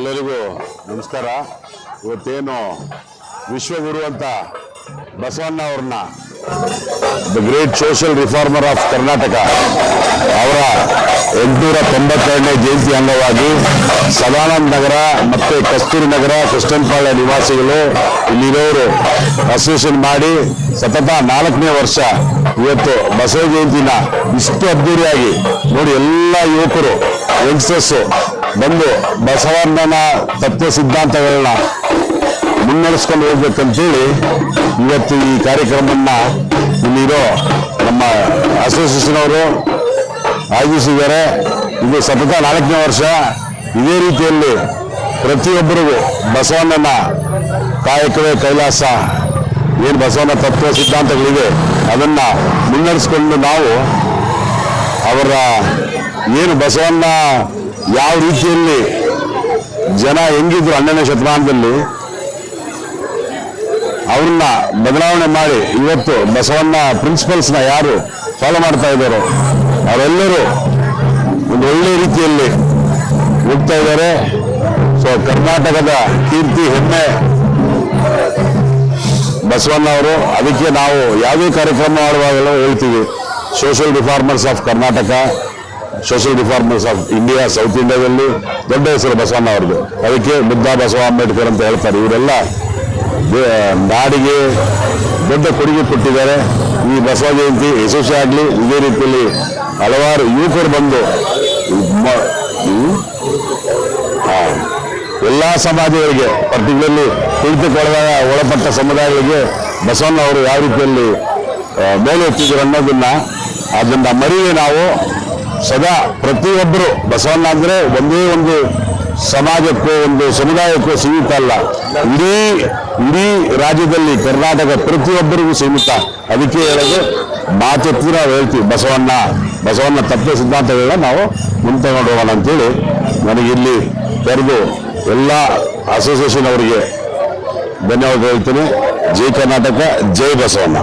ಎಲ್ಲರಿಗೂ ನಮಸ್ಕಾರ. ಇವತ್ತೇನು ವಿಶ್ವಗುರು ಅಂತ ಬಸವಣ್ಣ ಅವ್ರನ್ನ the great social reformer of Karnataka ಅವರ ಎಂಟುನೂರ ತೊಂಬತ್ತೆರಡನೇ ಜಯಂತಿ ಅಂಗವಾಗಿ ಸದಾನಂದ ನಗರ ಮತ್ತು ಕಸ್ತೂರಿ ನಗರ ಕೃಷ್ಣನ್ಪಾಳ್ಯ ನಿವಾಸಿಗಳು ಇಲ್ಲಿರೋರು ಅಸೋಸಿಯೇಷನ್ ಮಾಡಿ ಸತತ ನಾಲ್ಕನೇ ವರ್ಷ ಇವತ್ತು ಬಸವ ಜಯಂತಿನ ಇಷ್ಟು ಅದ್ದೂರಿಯಾಗಿ ನೋಡಿ ಎಲ್ಲ ಯುವಕರು ಯಂಗ್ಸ್ಟರ್ಸು ಬಂದು ಬಸವಣ್ಣನ ತತ್ವ ಸಿದ್ಧಾಂತಗಳನ್ನ ಮುನ್ನಡೆಸ್ಕೊಂಡು ಹೋಗ್ಬೇಕಂತೇಳಿ ಇವತ್ತು ಈ ಕಾರ್ಯಕ್ರಮವನ್ನ ಇಲ್ಲಿರೋ ನಮ್ಮ ಅಸೋಸಿಯೇಷನ್ ಅವರು ಆಯೋಜಿಸಿದ್ದಾರೆ. ಇದು ಸತತ ನಾಲ್ಕನೇ ವರ್ಷ. ಇದೇ ರೀತಿಯಲ್ಲಿ ಪ್ರತಿಯೊಬ್ಬರಿಗೂ ಬಸವಣ್ಣನ ಕಾಯಕವೇ ಕೈಲಾಸ. ಏನು ಬಸವನ ತತ್ವ ಸಿದ್ಧಾಂತಗಳಿದೆ ಅದನ್ನ ಮುನ್ನಡೆಸ್ಕೊಂಡು ನಾವು ಅವರ ಏನು ಬಸವಣ್ಣ ಯಾವ ರೀತಿಯಲ್ಲಿ ಜನ ಹೆಂಗಿದ್ರು ಹನ್ನೆರಡನೇ ಶತಮಾನದಲ್ಲಿ, ಅವ್ರನ್ನ ಬದಲಾವಣೆ ಮಾಡಿ ಇವತ್ತು ಬಸವಣ್ಣ ಪ್ರಿನ್ಸಿಪಲ್ಸ್ನ ಯಾರು ಫಾಲೋ ಮಾಡ್ತಾ ಇದ್ದಾರೋ, ಅವರೆಲ್ಲರೂ ಒಂದು ಒಳ್ಳೆ ರೀತಿಯಲ್ಲಿ ಹೋಗ್ತಾ ಇದ್ದಾರೆ. ಸೊ ಕರ್ನಾಟಕದ ಕೀರ್ತಿ, ಹೆಮ್ಮೆ ಬಸವಣ್ಣ ಅವರು. ಅದಕ್ಕೆ ನಾವು ಯಾವುದೇ ಕಾರ್ಯಕ್ರಮ ಮಾಡುವಾಗಲೂ ಹೇಳ್ತೀವಿ. Social reformers of Karnataka social reformers of India south ಇಂಡಿಯಾದಲ್ಲಿ ದೊಡ್ಡ ಹೆಸರು ಬಸವಣ್ಣ ಅವ್ರದ್ದು. ಅದಕ್ಕೆ ಮುದ್ದಾ ಬಸವ ಅಂಬೇಡ್ಕರ್ ಅಂತ ಹೇಳ್ತಾರೆ. ಇವರೆಲ್ಲ ನಾಡಿಗೆ ದೊಡ್ಡ ಕೊಡುಗೆ ಕೊಟ್ಟಿದ್ದಾರೆ. ಈ ಬಸವ ಜಯಂತಿ ಯಶಸ್ವಿ ಆಗಲಿ, ಇದೇ ರೀತಿಯಲ್ಲಿ ಹಲವಾರು ಯುವಕರು ಬಂದು ಎಲ್ಲ ಸಮಾಜಗಳಿಗೆ, ಪರ್ಟಿಕ್ಯುಲರ್ಲಿ ತುಳಿತಕ್ಕೊಳಗ ಒಳಪಟ್ಟ ಸಮುದಾಯಗಳಿಗೆ ಬಸವಣ್ಣ ಅವರು ಯಾವ ರೀತಿಯಲ್ಲಿ ಮೇಲೆ ಎತ್ತಿದ್ರು ಅನ್ನೋದನ್ನ ಅದನ್ನ ಮರಿಯೇ ನಾವು ಸದಾ ಪ್ರತಿಯೊಬ್ಬರು ಬಸವಣ್ಣ ಅಂದ್ರೆ ಒಂದೇ ಒಂದು ಸಮಾಜಕ್ಕೂ, ಒಂದು ಸಮುದಾಯಕ್ಕೂ ಸೀಮಿತ ಅಲ್ಲ. ಇಡೀ ಇಡೀ ರಾಜ್ಯದಲ್ಲಿ ಕರ್ನಾಟಕ ಪ್ರತಿಯೊಬ್ಬರಿಗೂ ಸೀಮಿತ. ಅದಕ್ಕೆ ಹೇಳೋದು ಮಾತೆತ್ತಿ ಹೇಳ್ತೀವಿ, ಬಸವಣ್ಣ ಬಸವಣ್ಣ ತತ್ವ ಸಿದ್ಧಾಂತಗಳನ್ನ ನಾವು ಮುಂತಗೊಂಡು ಹೋಗೋಣ ಅಂತೇಳಿ ನನಗಿಲ್ಲಿ ಕರೆದು ಎಲ್ಲ ಅಸೋಸಿಯೇಷನ್ ಅವರಿಗೆ ಧನ್ಯವಾದ ಹೇಳ್ತೀನಿ. ಜೈ ಕರ್ನಾಟಕ, ಜೈ ಬಸವಣ್ಣ.